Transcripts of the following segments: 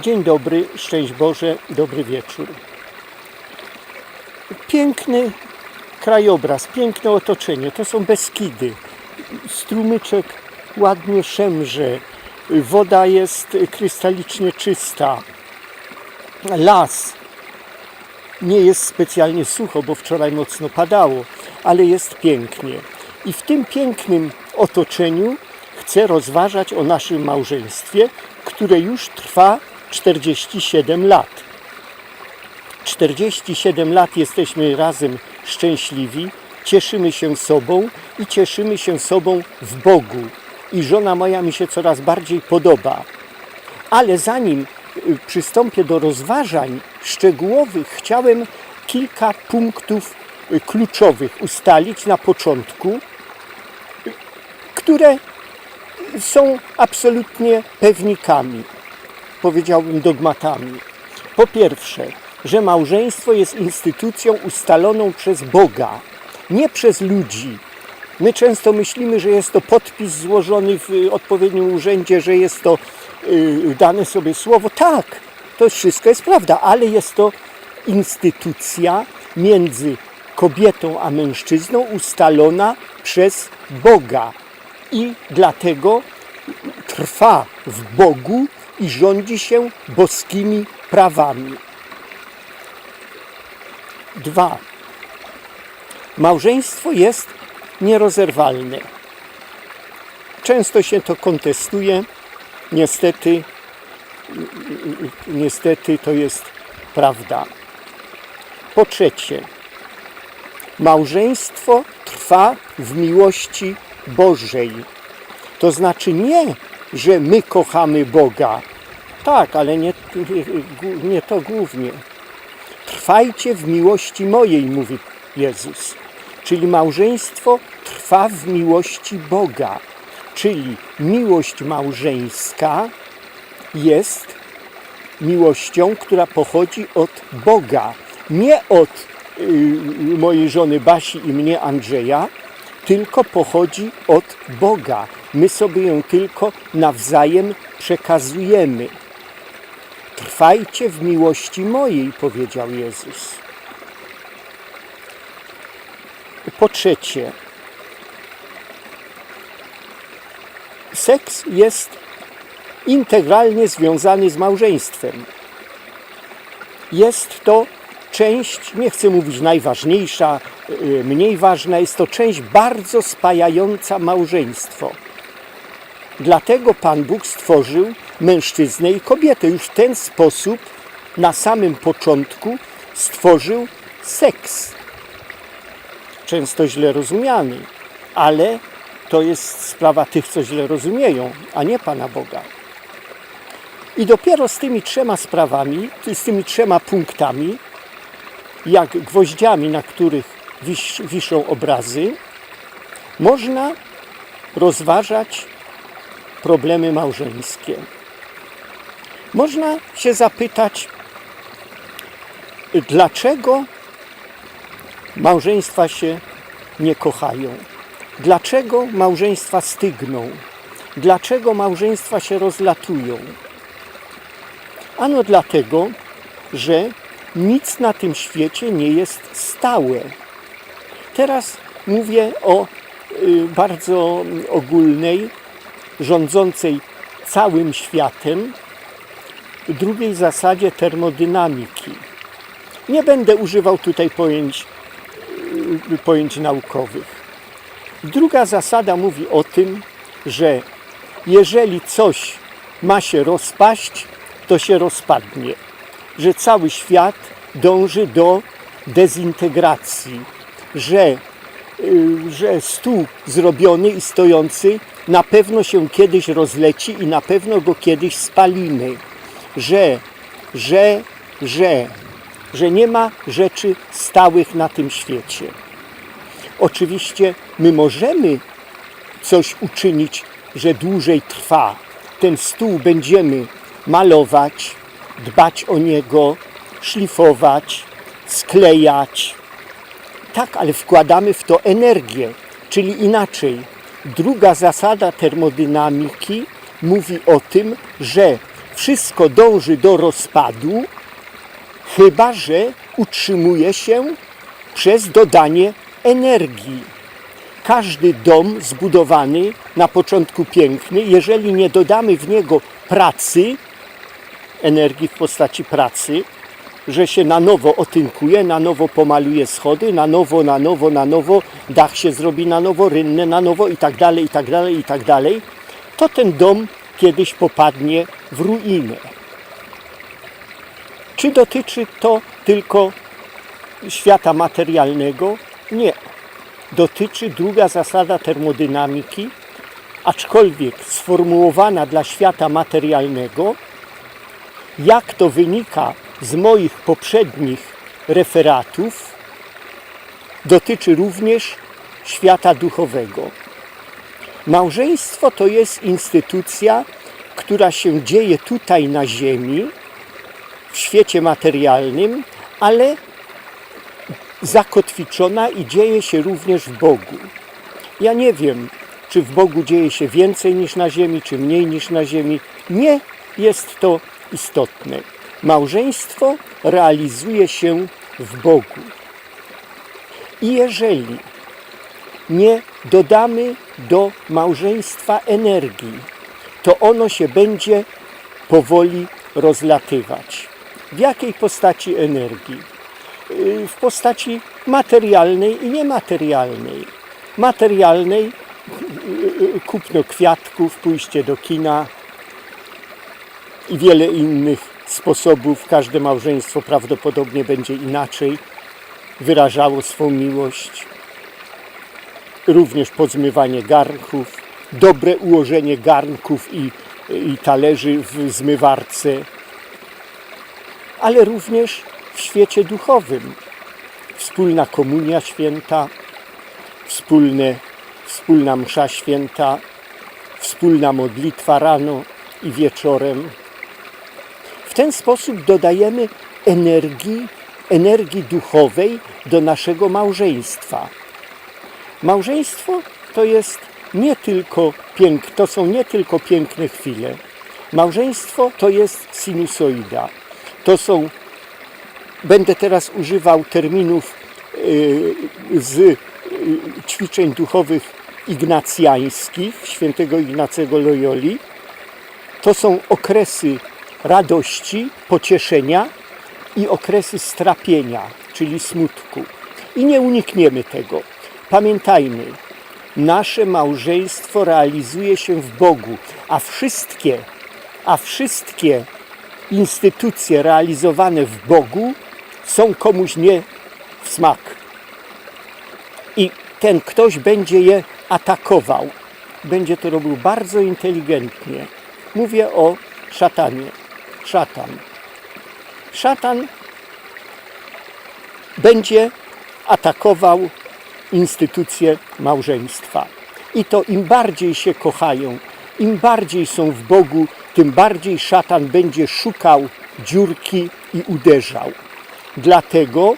Dzień dobry, szczęść Boże, dobry wieczór. Piękny krajobraz, piękne otoczenie. To są Beskidy. Strumyczek ładnie szemrze. Woda jest krystalicznie czysta. Las nie jest specjalnie sucho, bo wczoraj mocno padało, ale jest pięknie. I w tym pięknym otoczeniu chcę rozważać o naszym małżeństwie, które już trwa 47 lat. 47 lat jesteśmy razem szczęśliwi, cieszymy się sobą i cieszymy się sobą w Bogu. I żona moja mi się coraz bardziej podoba. Ale zanim y, przystąpię do rozważań szczegółowych, chciałem kilka punktów y, kluczowych ustalić na początku, y, które są absolutnie pewnikami, powiedziałbym dogmatami. Po pierwsze, że małżeństwo jest instytucją ustaloną przez Boga, nie przez ludzi. My często myślimy, że jest to podpis złożony w y, odpowiednim urzędzie, że jest to y, dane sobie słowo. Tak, to wszystko jest prawda, ale jest to instytucja między kobietą a mężczyzną ustalona przez Boga i dlatego trwa w Bogu i rządzi się boskimi prawami. Dwa. Małżeństwo jest nierozerwalne. Często się to kontestuje. Niestety, niestety to jest prawda. Po trzecie, małżeństwo trwa w miłości Bożej. To znaczy nie, że my kochamy Boga. Tak, ale nie, nie, to głównie. Trwajcie w miłości mojej, mówi Jezus. Czyli małżeństwo trwa w miłości Boga. Czyli miłość małżeńska jest miłością, która pochodzi od Boga. Nie od y, mojej żony Basi i mnie Andrzeja, tylko pochodzi od Boga. My sobie ją tylko nawzajem przekazujemy. Trwajcie w miłości mojej, powiedział Jezus. Po trzecie, seks jest integralnie związany z małżeństwem. Jest to część, nie chcę mówić najważniejsza, y, mniej ważna, jest to część bardzo spajająca małżeństwo. Dlatego Pan Bóg stworzył mężczyznę i kobietę. Już w ten sposób na samym początku stworzył seks. Często źle rozumiany, ale to jest sprawa tych, co źle rozumieją, a nie Pana Boga. I dopiero z tymi trzema sprawami, z tymi trzema punktami, jak gwoździami, na których wisz, wiszą obrazy, można rozważać problemy małżeńskie. Można się zapytać, dlaczego małżeństwa się nie kochają? Dlaczego małżeństwa stygną? Dlaczego małżeństwa się rozlatują? Ano dlatego, że nic na tym świecie nie jest stałe. Teraz mówię o y, bardzo ogólnej, rządzącej całym światem, drugiej zasadzie termodynamiki. Nie będę używał tutaj pojęć, y, pojęć naukowych. Druga zasada mówi o tym, że jeżeli coś ma się rozpaść, to się rozpadnie. Że cały świat dąży do dezintegracji, że, y, że stół zrobiony i stojący na pewno się kiedyś rozleci i na pewno go kiedyś spalimy. Że, że, że, że nie ma rzeczy stałych na tym świecie. Oczywiście my możemy coś uczynić, że dłużej trwa. Ten stół będziemy malować, dbać o niego, szlifować, sklejać. Tak, ale wkładamy w to energię, czyli inaczej. Druga zasada termodynamiki mówi o tym, że wszystko dąży do rozpadu, chyba że utrzymuje się przez dodanie energii. Każdy dom zbudowany na początku piękny, jeżeli nie dodamy w niego pracy, energii w postaci pracy, że się na nowo otynkuje, na nowo pomaluje schody, na nowo, na nowo, na nowo, dach się zrobi na nowo, rynne na nowo i tak dalej, i tak dalej, i tak dalej, to ten dom kiedyś popadnie w ruinę. Czy dotyczy to tylko świata materialnego? Nie. Dotyczy druga zasada termodynamiki, aczkolwiek sformułowana dla świata materialnego, jak to wynika z moich poprzednich referatów, dotyczy również świata duchowego. Małżeństwo to jest instytucja, która się dzieje tutaj na Ziemi, w świecie materialnym, ale zakotwiczona i dzieje się również w Bogu. Ja nie wiem, czy w Bogu dzieje się więcej niż na Ziemi, czy mniej niż na Ziemi. Nie jest to istotne. Małżeństwo realizuje się w Bogu. I jeżeli nie dodamy do małżeństwa energii, to ono się będzie powoli rozlatywać. W jakiej postaci energii? W postaci materialnej i niematerialnej. Materialnej kupno kwiatków, pójście do kina i wiele innych sposobów. Każde małżeństwo prawdopodobnie będzie inaczej wyrażało swą miłość. Również pozmywanie garnków, dobre ułożenie garnków i, i talerzy w zmywarce, ale również w świecie duchowym. Wspólna komunia święta, wspólne, wspólna msza święta, wspólna modlitwa rano i wieczorem. Ten sposób dodajemy energii, energii duchowej do naszego małżeństwa. Małżeństwo to jest nie tylko pięk, to są nie tylko piękne chwile. Małżeństwo to jest sinusoida. To są, będę teraz używał terminów y, z y, ćwiczeń duchowych ignacjańskich, świętego Ignacego Loyoli. To są okresy radości, pocieszenia i okresy strapienia, czyli smutku. I nie unikniemy tego. Pamiętajmy, nasze małżeństwo realizuje się w Bogu, a wszystkie, a wszystkie instytucje realizowane w Bogu są komuś nie w smak. I ten ktoś będzie je atakował. Będzie to robił bardzo inteligentnie. Mówię o szatanie. Szatan. Szatan będzie atakował instytucje małżeństwa. I to im bardziej się kochają, im bardziej są w Bogu, tym bardziej szatan będzie szukał dziurki i uderzał. Dlatego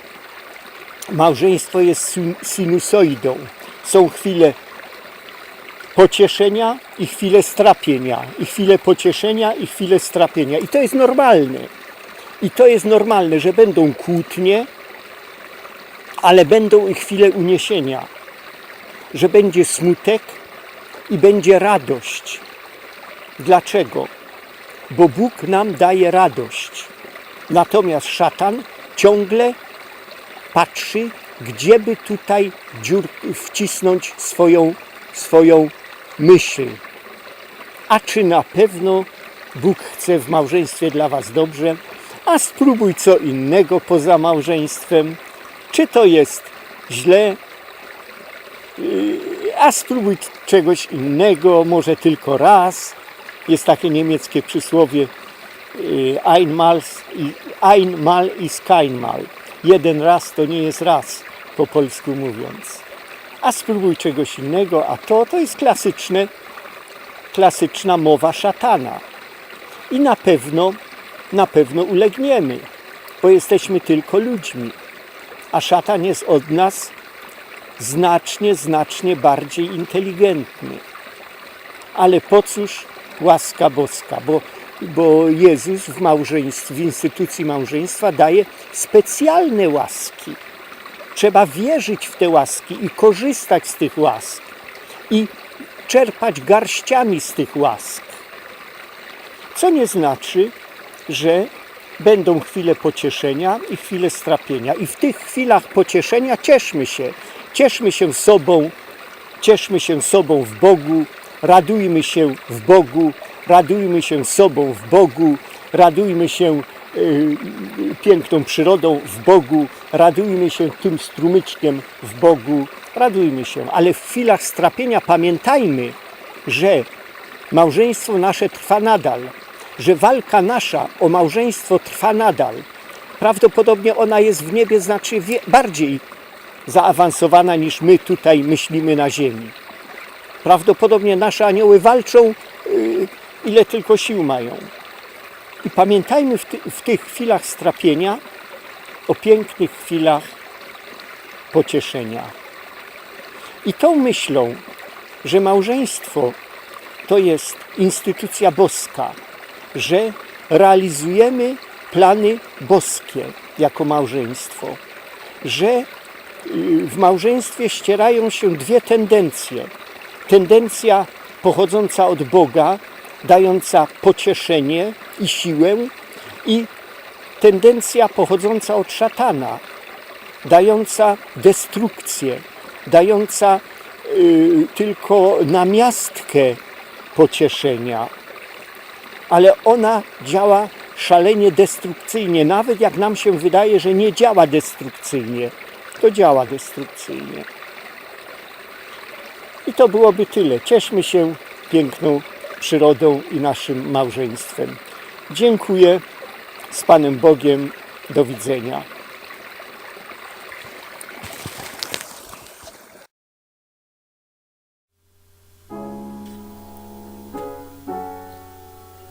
małżeństwo jest sin- sinusoidą. Są chwile pocieszenia i chwile strapienia, i chwile pocieszenia i chwile strapienia. I to jest normalne. I to jest normalne, że będą kłótnie, ale będą i chwile uniesienia, że będzie smutek i będzie radość. Dlaczego? Bo Bóg nam daje radość. Natomiast szatan ciągle patrzy, gdzieby tutaj dziur, wcisnąć swoją, swoją myśl. A czy na pewno Bóg chce w małżeństwie dla Was dobrze? A spróbuj co innego poza małżeństwem. Czy to jest źle? Yy, A spróbuj czegoś innego, może tylko raz. Jest takie niemieckie przysłowie yy, einmal, einmal ist keinmal. Jeden raz to nie jest raz, po polsku mówiąc. A spróbuj czegoś innego, a to to jest klasyczne, klasyczna mowa szatana. I na pewno, na pewno ulegniemy, bo jesteśmy tylko ludźmi. A szatan jest od nas znacznie, znacznie bardziej inteligentny. Ale po cóż łaska boska, bo bo Jezus w małżeństwie, w instytucji małżeństwa daje specjalne łaski. Trzeba wierzyć w te łaski i korzystać z tych łask i czerpać garściami z tych łask. Co nie znaczy, że będą chwile pocieszenia i chwile strapienia. I w tych chwilach pocieszenia cieszmy się. Cieszmy się sobą, cieszmy się sobą w Bogu, radujmy się w Bogu, radujmy się sobą w Bogu, radujmy się piękną przyrodą w Bogu, radujmy się tym strumyczkiem w Bogu, radujmy się. Ale w chwilach strapienia pamiętajmy, że małżeństwo nasze trwa nadal, że walka nasza o małżeństwo trwa nadal. Prawdopodobnie ona jest w niebie znacznie bardziej zaawansowana niż my tutaj myślimy na ziemi. Prawdopodobnie nasze anioły walczą, y, ile tylko sił mają. I pamiętajmy w, ty, w tych chwilach strapienia o pięknych chwilach pocieszenia. I tą myślą, że małżeństwo to jest instytucja boska, że realizujemy plany boskie jako małżeństwo, że y, w małżeństwie ścierają się dwie tendencje. Tendencja pochodząca od Boga, dająca pocieszenie i siłę, i tendencja pochodząca od szatana, dająca destrukcję, dająca y, tylko namiastkę pocieszenia, ale ona działa szalenie destrukcyjnie, nawet jak nam się wydaje, że nie działa destrukcyjnie, to działa destrukcyjnie. I to byłoby tyle. Cieszmy się piękną przyrodą i naszym małżeństwem. Dziękuję. Z Panem Bogiem. Do widzenia.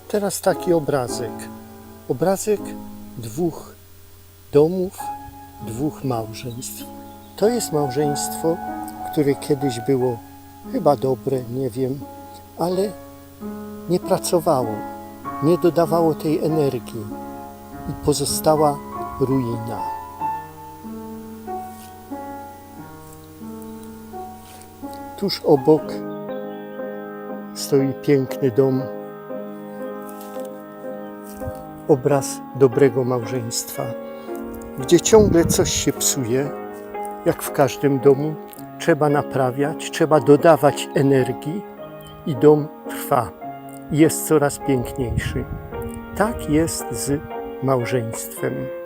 Teraz taki obrazek. Obrazek dwóch domów, dwóch małżeństw. To jest małżeństwo, które kiedyś było chyba dobre, nie wiem, ale nie pracowało, nie dodawało tej energii i pozostała ruina. Tuż obok stoi piękny dom. Obraz dobrego małżeństwa, gdzie ciągle coś się psuje, jak w każdym domu, trzeba naprawiać, trzeba dodawać energii i dom trwa jest coraz piękniejszy. Tak jest z małżeństwem.